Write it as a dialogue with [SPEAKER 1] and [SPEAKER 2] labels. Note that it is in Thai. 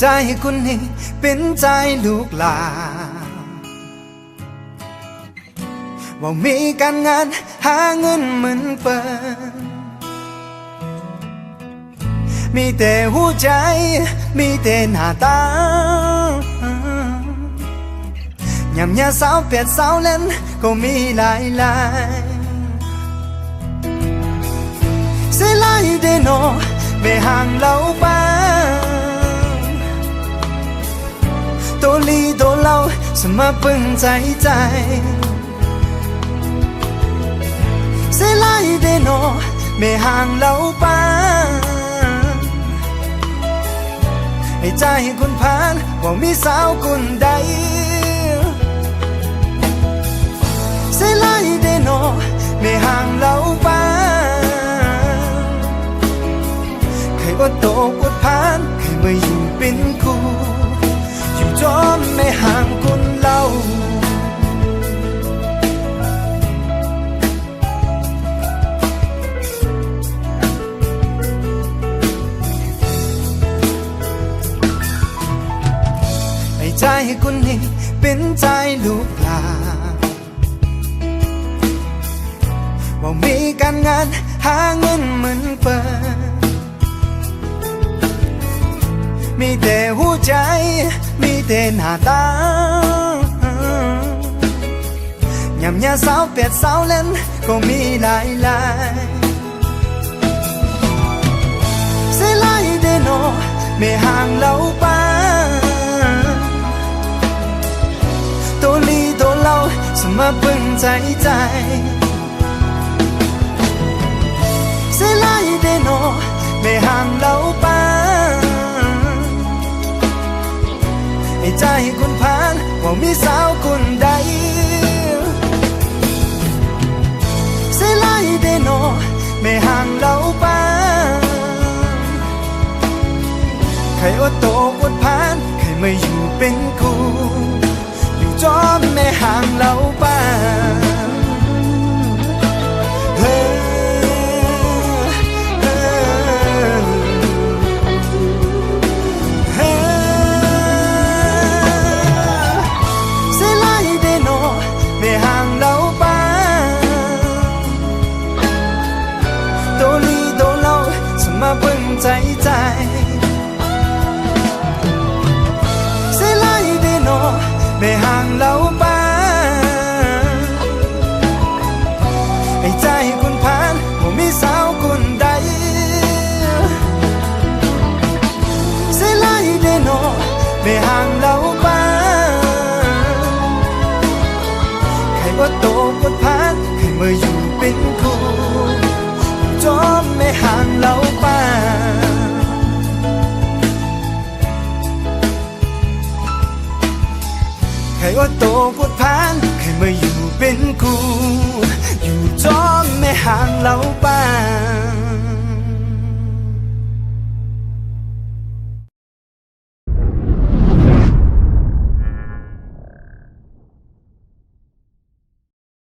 [SPEAKER 1] ใจคุณนี่เป็นใจลูกหลานว่ามีการงานหาเงินเหมือนเปิดมีแต่หัวใจ มีแต่หน้าตายำยาสาวเป็ดสาวเล่นก็มีหลายหลายเสียลายเดโนไม่ห่างเราไป มาปึงใจใจเสียหลายเดโนไม่ห่างเราไปให้ใจคุณผ่านว่ามีสาวคนใดเสียหลายเดโนไม่ห่างเราไปใครว่าโตกดผ่านใครมาอยู่เป็นคู่ จมไม่ห่างคนเราให้ใจคุณนี่เป็นใจลูกหลานว่ามีการงานหาเงินเหมือนเปิดมีแต่หัวใจมี แต่หน้าตายำยาสาวเป็ดสาวเล่นก็มีหลายหลา คนผ่านว่ามีสาวคนใดเสียไลายเดโนไม่ห่างเราไปใครอดโตอดผ่านใครไม่อยู่เป็นคู่อยู่จอมไม่ห่างเราไป ใจใจเสียไลายเดโนไม่ห่างเรา ว่าโตกดผ่านใครมาอยู่เป็นคู่อยู่จอมไม่ห่างเราไป